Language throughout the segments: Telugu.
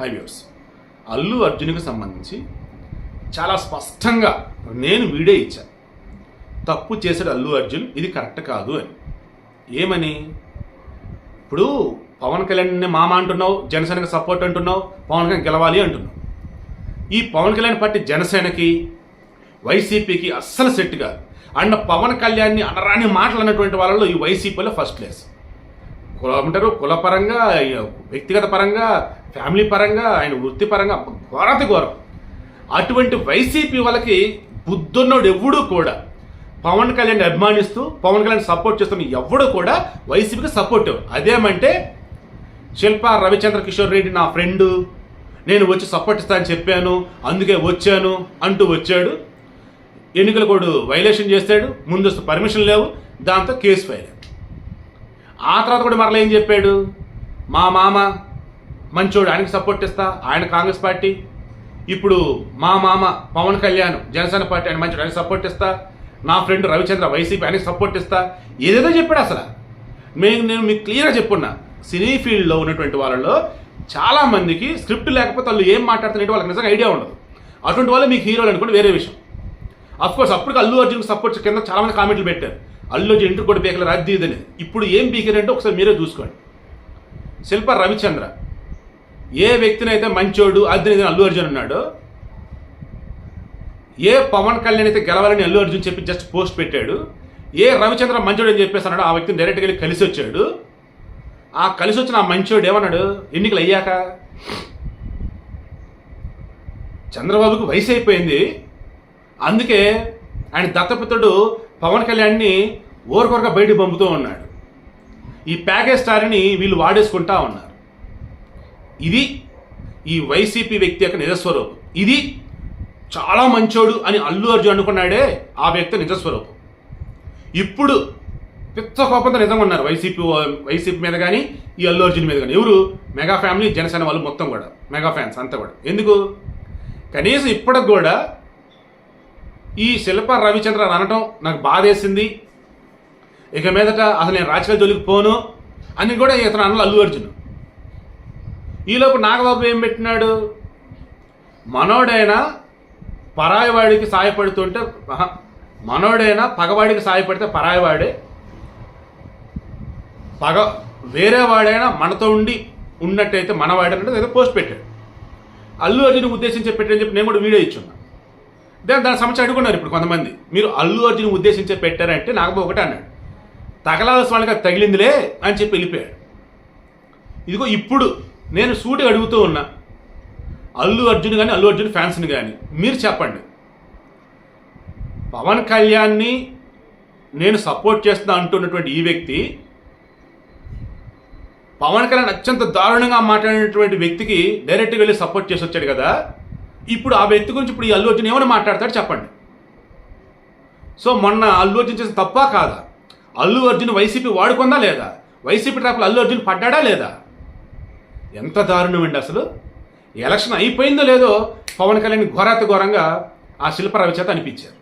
హైవ్యూర్స్ అల్లు అర్జున్కి సంబంధించి చాలా స్పష్టంగా నేను వీడియో ఇచ్చాను తప్పు చేశాడు అల్లు అర్జున్ ఇది కరెక్ట్ కాదు అని. ఏమని? ఇప్పుడు పవన్ కళ్యాణ్ని మామ అంటున్నావు జనసేనకి సపోర్ట్ అంటున్నావు పవన్ కళ్యాణ్ గెలవాలి అంటున్నావు. ఈ పవన్ కళ్యాణ్ పార్టీ జనసేనకి వైసీపీకి అస్సలు సెట్ కాదు. అండ్ పవన్ కళ్యాణ్ని అనరాని మాటలు అన్నటువంటి వాళ్ళలో ఈ వైసీపీలో ఫస్ట్ ప్లేస్ కుల అంటారు కులపరంగా వ్యక్తిగత పరంగా ఫ్యామిలీ పరంగా ఆయన వృత్తిపరంగా ఘోరత ఘోరం. అటువంటి వైసీపీ వాళ్ళకి బుద్ధున్నోడు ఎవడూ కూడా పవన్ కళ్యాణ్ అభిమానిస్తూ పవన్ కళ్యాణ్ సపోర్ట్ చేస్తున్న ఎవడు కూడా వైసీపీకి సపోర్ట్ అదేమంటే శిల్ప రవిచంద్ర కిషోర్ రెడ్డి నా ఫ్రెండు నేను వచ్చి సపోర్ట్ ఇస్తానని చెప్పాను అందుకే వచ్చాను అంటూ వచ్చాడు. ఎన్నికల కోడు వైలేషన్ చేస్తాడు ముందస్తు పర్మిషన్ లేవు దాంతో కేసు ఫైల్ ఆ తర్వాత కూడా మరలా ఏం చెప్పాడు? మా మామ మంచోడు ఆయనకి సపోర్ట్ ఇస్తా ఆయన కాంగ్రెస్ పార్టీ. ఇప్పుడు మా మామ పవన్ కళ్యాణ్ జనసేన పార్టీ ఆయన మంచోడు ఆయనకి సపోర్ట్ ఇస్తా. నా ఫ్రెండ్ రవిచంద్ర వైసీపీ ఆయనకి సపోర్ట్ ఇస్తా. ఏదేదో చెప్పాడు అసలు. మేము నేను మీకు క్లియర్గా చెప్పున్నా సినీ ఫీల్డ్లో ఉన్నటువంటి వాళ్ళలో చాలామందికి స్క్రిప్ట్ లేకపోతే వాళ్ళు ఏం మాట్లాడుతున్నట్టు వాళ్ళకి నిజంగా ఐడియా ఉండదు. అటువంటి వాళ్ళు మీకు హీరోలు అనుకోండి వేరే విషయం. అఫ్కోర్స్ అప్పటికి అల్లు అర్జున్ సపోర్ట్ కింద చాలామంది కామెంట్లు పెట్టారు. అల్లు ఇంటర్ కూడా పీకలు రద్దీ ఇదని. ఇప్పుడు ఏం పీకారంటే ఒకసారి మీరే చూసుకోండి. శిల్ప రవిచంద్ర. ఏ వ్యక్తినైతే మంచోడు అది అల్లు అర్జున్ అన్నాడో ఏ పవన్ కళ్యాణ్ అయితే గెలవాలని అల్లు అర్జున్ చెప్పి జస్ట్ పోస్ట్ పెట్టాడు ఏ రవిచంద్ర మంచోడు అని చెప్పేసి అన్నాడు ఆ వ్యక్తిని డైరెక్ట్గా వెళ్ళి కలిసి వచ్చాడు. ఆ కలిసి వచ్చిన ఆ మంచోడు ఏమన్నాడు? ఎన్నికలు అయ్యాక? చంద్రబాబుకు వయసు అయిపోయింది. అందుకే ఆయన దత్తపుత్రుడు పవన్ కళ్యాణ్ని ఓరకొరగా బయటకు పంపుతూ ఉన్నాడు. ఈ ప్యాకేజ్ స్టార్ని వీళ్ళు వాడేసుకుంటా ఉన్నారు. ఇది ఈ వైసీపీ వ్యక్తి యొక్క నిజస్వరూపం. ఇది చాలా మంచోడు అని అల్లు అర్జున్ అనుకున్నాడే ఆ వ్యక్తి నిజస్వరూపం. ఇప్పుడు పిచ్చ కోపంతో నిజంగా ఉన్నారు వైసీపీ వైసీపీ మీద కానీ ఈ అల్లు అర్జున్ మీద కానీ ఎవరు? మెగా ఫ్యామిలీ జనసేన వాళ్ళు మొత్తం కూడా. మెగా ఫ్యాన్స్ అంతా కూడా. ఎందుకు? కనీసం ఇప్పటికి కూడా ఈ శిల్ప రవిచంద్ర అనటం నాకు బాధేసింది. ఇక మీదట అసలు నేను రాజకీయ జోలికి పోను అని కూడా ఇతను అన్నలు అల్లు అర్జున్. ఈలోపు నాగబాబు ఏం పెట్టినాడు? మనోడైనా పరాయివాడికి సాయపడుతుంటే మనోడైనా పగవాడికి సాయపడితే పరాయివాడే. పగ వేరే వాడైనా మనతో ఉండి ఉన్నట్టయితే మనవాడన్నట్టు ఏదో పోస్ట్ పెట్టాడు. అల్లు అర్జున్ ఉద్దేశించి పెట్టాడని చెప్పి నేను కూడా వీడియో ఇచ్చున్నా. దాని దాని సమస్య అడుగున్నారు ఇప్పుడు కొంతమంది. మీరు అల్లు అర్జున్ ఉద్దేశించే పెట్టారంటే నాకు ఒకటి అన్నాడు. తగలాల్సిన వాళ్ళకి తగిలిందిలే అని చెప్పి వెళ్ళిపోయాడు. ఇదిగో ఇప్పుడు నేను సూటి అడుగుతూ ఉన్నా. అల్లు అర్జున్ కానీ అల్లు అర్జున్ ఫ్యాన్స్ని కానీ మీరు చెప్పండి. పవన్ కళ్యాణ్ని నేను సపోర్ట్ చేస్తున్నా అంటున్నటువంటి ఈ వ్యక్తి పవన్ కళ్యాణ్ అత్యంత దారుణంగా మాట్లాడినటువంటి వ్యక్తికి డైరెక్ట్గా వెళ్ళి సపోర్ట్ చేసి వచ్చాడు కదా. ఇప్పుడు ఆ వ్యక్తి గురించి ఇప్పుడు ఈ అల్లు అర్జున్ ఏమైనా మాట్లాడతాడు చెప్పండి. సో మొన్న అల్లు అర్జున్ చేసిన తప్పా కాదా? అల్లు అర్జున్ వైసీపీ వాడుకుందా లేదా? వైసీపీ ట్రాప్లో అల్లు అర్జున్ పడ్డాడా లేదా? ఎంత దారుణం అండి అసలు. ఎలక్షన్ అయిపోయిందో లేదో పవన్ కళ్యాణ్ ఘోరాత ఘోరంగా ఆ శిల్ప రవిచేత అనిపించారు.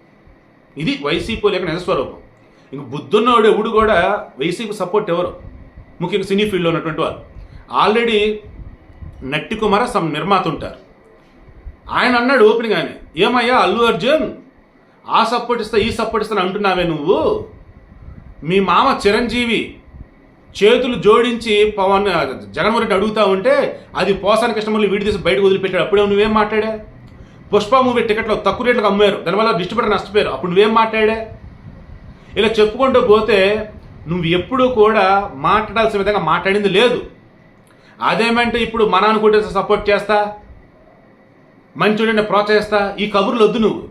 ఇది వైసీపీ లేక నిజస్వరూపం ఇంక బుద్ధున్నోడు ఎవడు కూడా వైసీపీ సపోర్ట్ ఎవరు? ముఖ్యంగా సినీ ఫీల్డ్లో ఉన్నటువంటి వాళ్ళు. ఆల్రెడీ నట్టి కుమార సమ్ నిర్మాత ఉంటారు. ఆయన అన్నాడు ఓపెనింగ్ ఆయన. ఏమయ్యా అల్లు అర్జున్? ఆ సపోర్ట్ ఇస్తా ఈ సపోర్ట్ ఇస్తా అంటున్నావే నువ్వు? మీ మామ చిరంజీవి చేతులు జోడించి పవన్ జగన్మోహన్ రెడ్డి అడుగుతా ఉంటే అది పోసాని కస్టమర్లు వీడి తీసి బయటకు వదిలిపెట్టాడు. అప్పుడే నువ్వేం మాట్లాడా? పుష్ప మూవీ టికెట్లు తక్కువ రేట్లకు అమ్మారు. దానివల్ల డిస్ట్రిబ్యూటర్ నష్టపోయారు. అప్పుడు నువ్వేం మాట్లాడా? ఇలా చెప్పుకుంటూ పోతే నువ్వు ఎప్పుడూ కూడా మాట్లాడాల్సిన విధంగా మాట్లాడింది లేదు. అదేమంటే ఇప్పుడు మన అనుకుంటే సపోర్ట్ చేస్తా? మంచోడిని ప్రోత్సహిస్తా ఈ కబుర్లు వద్దు నువ్వు.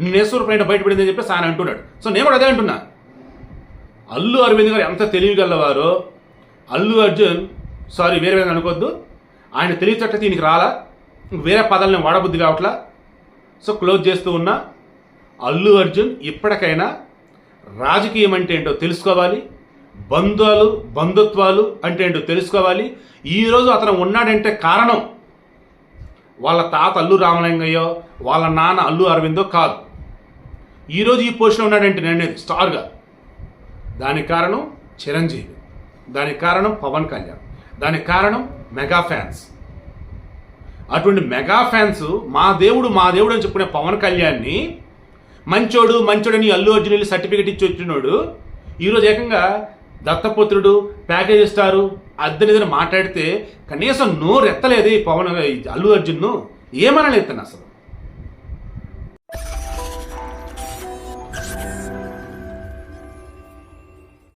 నీ నేసూరు పైన బయటపడిందని చెప్పేసి ఆయన అంటున్నాడు. సో నేను కూడా అదే అంటున్నా. అల్లు అరవింద్ గారు ఎంత తెలివిగలవారో అల్లు అర్జున్ సారీ వేరే విధంగా అనుకోవద్దు. ఆయన తెలివితేటలు దీనికి రాలా. వేరే పదాలను వాడబుద్ధి కావట్లా. సో క్లోజ్ చేస్తూ ఉన్నా అల్లు అర్జున్ ఇప్పటికైనా రాజకీయం అంటే ఏంటో తెలుసుకోవాలి బంధాలు బంధుత్వాలు అంటే ఏంటో తెలుసుకోవాలి ఈరోజు అతను ఉన్నాడంటే కారణం వాళ్ళ తాత అల్లు రామలింగయ్యో వాళ్ళ నాన్న అల్లు అరవిందో కాదు. ఈరోజు ఈ పొజిషన్లో ఉన్నాడంటే నేను స్టార్గా. దానికి కారణం చిరంజీవి. దానికి కారణం పవన్ కళ్యాణ్. దానికి కారణం మెగా ఫ్యాన్స్. అటువంటి మెగా ఫ్యాన్స్ మా దేవుడు మా దేవుడు అని చెప్పుకునే పవన్ కళ్యాణ్ని మంచోడు మంచోడని అల్లు అర్జునులు సర్టిఫికేట్ సర్టిఫికెట్ ఇచ్చి వచ్చినోడు ఈరోజు ఏకంగా దత్తపుత్రుడు ప్యాకేజ్ ఇస్తారు అద్దెనిదని మాట్లాడితే కనీసం నోరు ఎత్తలేదు ఈ పవన్ అల్లు అర్జున్ను. ఏమనలేదు అసలు?